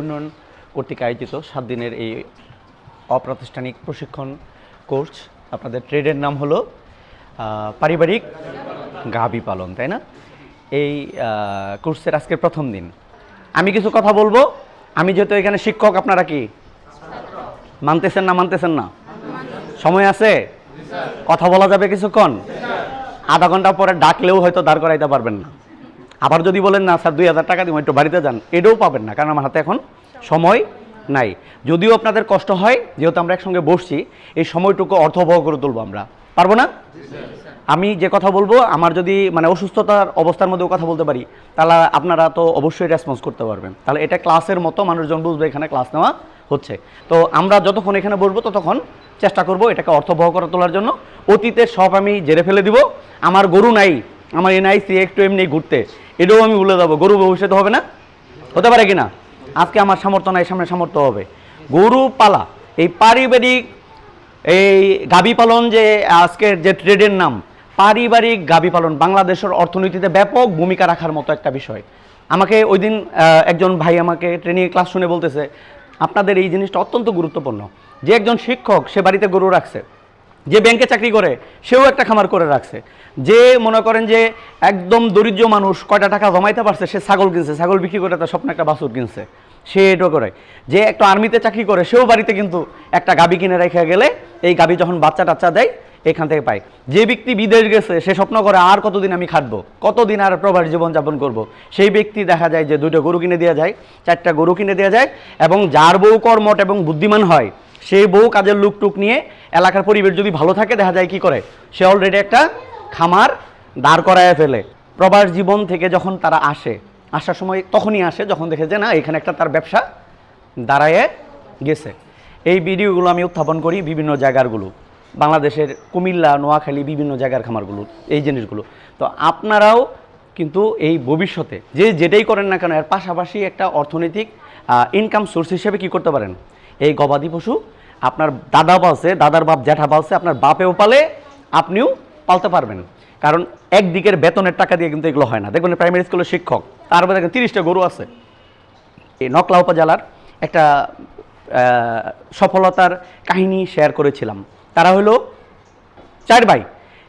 উন্নয়ন কর্তৃক আয়োজিত সাত দিনের এই অপ্রাতিষ্ঠানিক প্রশিক্ষণ কোর্স। আপনাদের ট্রেডের নাম হলো পারিবারিক গাবি পালন, তাই না? এই কোর্সের আজকের প্রথম দিন। আমি কিছু কথা বলব। আমি যেহেতু এখানে শিক্ষক, আপনারা কি? মানতেছেন না মানতেছেন না? সময় আছে? কথা বলা যাবে কিছুক্ষণ? আধা ঘণ্টা পরে ডাকলেও হয়তো দাঁড় করাইতে পারবেন না। আবার যদি বলেন, না স্যার, দুই হাজার টাকা দিব, একটু বাড়িতে যান। এটাও পাবেন না, কারণ আমার হাতে এখন সময় নাই। যদিও আপনাদের কষ্ট হয়, যেহেতু আমরা একসঙ্গে বসছি, এই সময়টুকু অর্থবহ করে তুলবো আমরা। পারব না? আমি যে কথা বলব, আমার যদি মানে অসুস্থতার অবস্থার মধ্যেও কথা বলতে পারি, তাহলে আপনারা তো অবশ্যই রেসপন্স করতে পারবেন। তাহলে এটা ক্লাসের মতো মানুষজন বুঝবে এখানে ক্লাস নেওয়া হচ্ছে। তো আমরা যতক্ষণ এখানে বসবো, ততক্ষণ চেষ্টা করব এটাকে অর্থবহ করে তোলার জন্য। অতীতের সব আমি জেরে ফেলে দিব। আমার গরু নাই, আমার এনআইসি একটু এমনি ঘুরতে। এটাও আমি ভুলে যাব, গরু ভবিষ্যতে হবে না? হতে পারে কি না? আজকে আমার সামর্থ্য নাই, সামনে সামর্থ্য হবে। গরু পালা, এই পারিবারিক, এই গাবি পালন যে আজকের যে ট্রেডের নাম, পারিবারিক গাবি পালন বাংলাদেশের অর্থনীতিতে ব্যাপক ভূমিকা রাখার মতো একটা বিষয়। আমাকে ওই দিন একজন ভাই আমাকে ট্রেনিং ক্লাস শুনে বলতেছে আপনাদের এই জিনিসটা অত্যন্ত গুরুত্বপূর্ণ। যে একজন শিক্ষক, সে বাড়িতে গরু রাখছে, যে ব্যাংকে চাকরি করে, সেও একটা খামার করে রাখছে। যে মনে করেন যে একদম দরিদ্র মানুষ, কয়টা টাকা জমাইতে পারছে, সে ছাগল কিনছে, ছাগল বিক্রি করে তার স্বপ্ন একটা বাছুর কিনছে। সে এটা করে। যে একটা আর্মিতে চাকরি করে, সেও বাড়িতে কিন্তু একটা গাবি কিনে রেখে গেলে এই গাবি যখন বাচ্চা টাচ্চা দেয়, এখান থেকে পায়। যে ব্যক্তি বিদেশ গেছে, সে স্বপ্ন করে আর কতদিন আমি খাটবো, কতদিন আর প্রবাস জীবনযাপন করব। সেই ব্যক্তি দেখা যায় যে দুটো গরু কিনে দেওয়া যায়, চারটা গরু কিনে দেওয়া যায়, এবং যার বউ কর্মট এবং বুদ্ধিমান হয় সেই বউ কাজের লুক টুক নিয়ে এলাকার পরিবেশ যদি ভালো থাকে, দেখা যায় কি করে? সে অলরেডি একটা খামার দাঁড় করায় ফেলে। প্রবাস জীবন থেকে যখন তারা আসে আসার সময় তখনই আসে যখন দেখে যে না, এখানে একটা তার ব্যবসা দাঁড়ায়ে গেছে। এই ভিডিওগুলো আমি উত্থাপন করি বিভিন্ন জায়গারগুলো। বাংলাদেশের কুমিল্লা, নোয়াখালী বিভিন্ন জায়গার খামারগুলো, এই জিনিসগুলো। তো আপনারাও কিন্তু এই ভবিষ্যতে যে যেটাই করেন না কেন, এর পাশাপাশি একটা অর্থনৈতিক ইনকাম সোর্স হিসেবে কি করতে পারেন? এই গবাদি পশু আপনার দাদা পালছে, দাদার বাপ জ্যাঠা পালছে, আপনার বাপেও পালে, আপনিও পালতে পারবেন। কারণ একদিকের বেতনের টাকা দিয়ে কিন্তু এগুলো হয় না। দেখবেন প্রাইমারি স্কুলের শিক্ষক, তার মধ্যে দেখেন তিরিশটা গরু আছে। এই নকলা উপজেলার একটা সফলতার কাহিনী শেয়ার করেছিলাম। তারা হলো চার ভাই।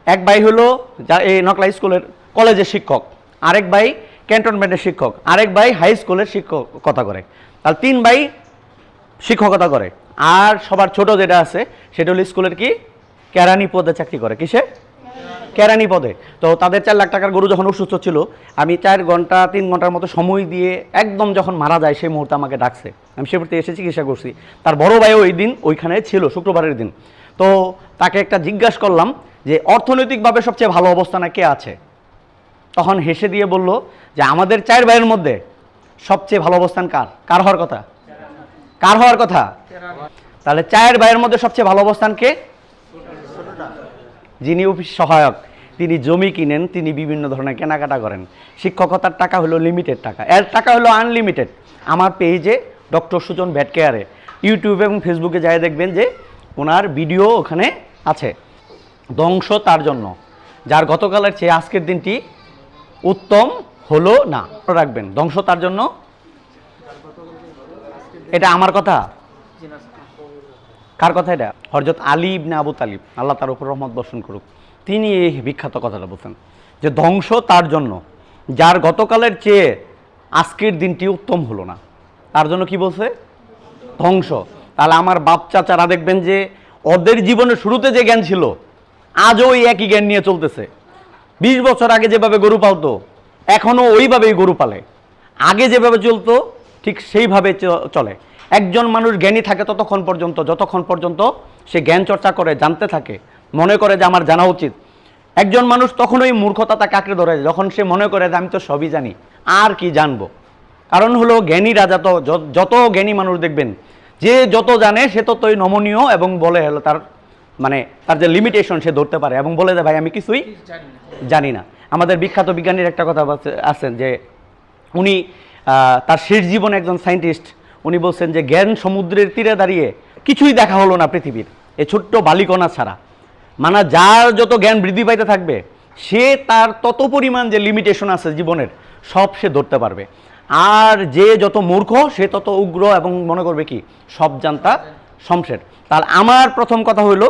এক ভাই হলো যা- এই নকলা স্কুলের কলেজের শিক্ষক, আরেক ভাই ক্যান্টনমেন্টের শিক্ষক, আরেক ভাই হাই স্কুলের শিক্ষকতা করে। তাহলে তিন ভাই শিক্ষকতা করে। আর সবার ছোট যেটা আছে, সেটা হলো স্কুলের কি? কেরানি পদে চাকরি করে। কিসে? কেরানি পদে। তো তাদের চার লাখ টাকার গরু যখন অসুস্থ ছিল, আমি চার ঘণ্টা, তিন ঘণ্টার মতো সময় দিয়ে একদম যখন মারা যায়, সেই মুহূর্তে আমাকে ডাকছে। আমি সে প্রতি এসে চিকিৎসা করছি। তার বড় ভাইও ওই দিন ওইখানে ছিল, শুক্রবারের দিন। তো তাকে একটা জিজ্ঞাসা করলাম যে, অর্থনৈতিকভাবে সবচেয়ে ভালো অবস্থানে কে আছে? তখন হেসে দিয়ে বলল যে, আমাদের চার ভাইয়ের মধ্যে সবচেয়ে ভালো অবস্থান কার? কার হওয়ার কথা? কার হওয়ার কথা? তাহলে চায়ের ভাইয়ের মধ্যে সবচেয়ে ভালো অবস্থান কে? যিনি অফিস সহায়ক, তিনি জমি কিনেন, তিনি বিভিন্ন ধরনের কেনাকাটা করেন। শিক্ষকতার টাকা হলো লিমিটেড টাকা। এর টাকা হলো আনলিমিটেড আমার পেজে ডক্টর সুজন ভ্যাট কেয়ারে ইউটিউবে এবং ফেসবুকে যাই দেখবেন যে ওনার ভিডিও ওখানে আছে। ধ্বংস তার জন্য। যার গতকালের চেয়ে আজকের দিনটি উত্তম হলো না। রাখবেন, ধ্বংস তার জন্য? এটা আমার কথা? কার কথা এটা? হরজত আলী ইবনে আবু তালিব, আল্লাহ তার উপর রহমত বর্ষণ করুক। তিনি এই বিখ্যাত কথাটা বলছেন যে, ধ্বংস তার জন্য, যার গতকালের চেয়ে আজকের দিনটি উত্তম হলো না। তার জন্য কি বলছে? ধ্বংস। তাহলে আমার বাপ চাচারা দেখবেন যে, ওদের জীবনের শুরুতে যে জ্ঞান ছিল, আজও ওই একই জ্ঞান নিয়ে চলতেছে। বিশ বছর আগে যেভাবে গরু পালতো, এখনও ওইভাবেই গরু পালে। আগে যেভাবে চলতো, ঠিক সেইভাবে চলে। একজন মানুষ জ্ঞানী থাকে ততক্ষণ পর্যন্ত, যতক্ষণ পর্যন্ত সে জ্ঞান চর্চা করে, জানতে থাকে, মনে করে যে আমার জানা উচিত। একজন মানুষ তখন ওই মূর্খতা তাকে আঁকড়ে ধরে, যখন সে মনে করে যে আমি তো সবই জানি, আর কি জানব? কারণ হলো জ্ঞানী রাজা তো যত জ্ঞানী মানুষ দেখবেন, যে যত জানে সে ততই নমনীয় এবং বলে হলো তার মানে তার যে লিমিটেশন সে ধরতে পারে এবং বলে যে, ভাই, আমি কিছুই জানি না। আমাদের বিখ্যাত বিজ্ঞানীর একটা কথা আছেন যে, উনি তার শেষ জীবনে একজন সায়েন্টিস্ট উনি বলছেন যে জ্ঞান সমুদ্রের তীরে দাঁড়িয়ে কিছুই দেখা হলো না পৃথিবীর। এ ছোট্ট বালিকণা ছাড়া। মানে যার যত জ্ঞান বৃদ্ধি পাইতে থাকবে, সে তার তত পরিমাণ যে লিমিটেশন আছে জীবনের, সব সে ধরতে পারবে। আর যে যত মূর্খ, সে তত উগ্র এবং মনে করবে কি, সব জানতা শমশের। তাহলে আমার প্রথম কথা হইল,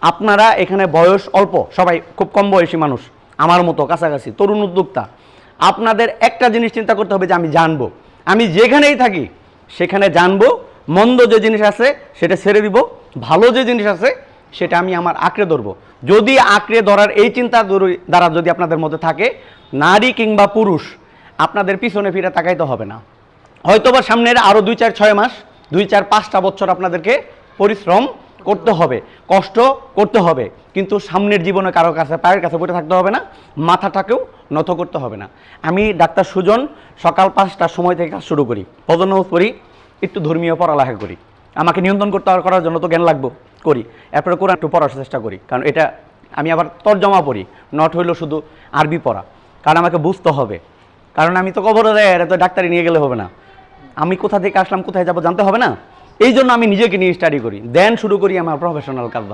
আপনারা এখানে বয়স অল্প, সবাই খুব কম বয়সী মানুষ, আমার মতো কাছাকাছি, তরুণ উদ্যোক্তা। আপনাদের একটা জিনিস চিন্তা করতে হবে যে আমি জানব। আমি যেখানেই থাকি সেখানে জানব, মন্দ যে জিনিস আছে সেটা ছেড়ে দিব, ভালো যে জিনিস আছে সেটা আমি আমার আঁকড়ে ধরবো। যদি আঁকড়ে ধরার এই চিন্তা দ্বারা যদি আপনাদের মধ্যে থাকে, নারী কিংবা পুরুষ, আপনাদের পিছনে ফিরে তাকাইতে হবে না। হয়তোবা সামনের আরও দুই চার ছয় মাস, দুই চার পাঁচটা বছর আপনাদেরকে পরিশ্রম করতে হবে, কষ্ট করতে হবে। কিন্তু সামনের জীবনে কারও কাছে, পায়ের কাছে বসে থাকতে হবে না, মাথাটাকেও নত করতে হবে না। আমি ডাক্তার সুজন সকাল পাঁচটার সময় থেকে কাজ শুরু করি নামাজ পড়ি, একটু ধর্মীয় পড়ালেখা করি। আমাকে নিয়ন্ত্রণ করতে করার জন্য তো জ্ঞান লাগবে, করি। এরপরে কোরআন একটু পড়ার চেষ্টা করি, কারণ এটা আমি আবার তর্জমা পড়ি নট হইল শুধু আরবি পড়া, কারণ আমাকে বুঝতে হবে। কারণ আমি তো কবর দেয় এটা তো ডাক্তারি নিয়ে গেলে হবে না। আমি কোথা থেকে আসলাম, কোথায় যাব জানতে হবে না? এই জন্য আমি নিজেকে নিয়ে স্টাডি করি। দেন শুরু করি আমার প্রফেশনাল কাজ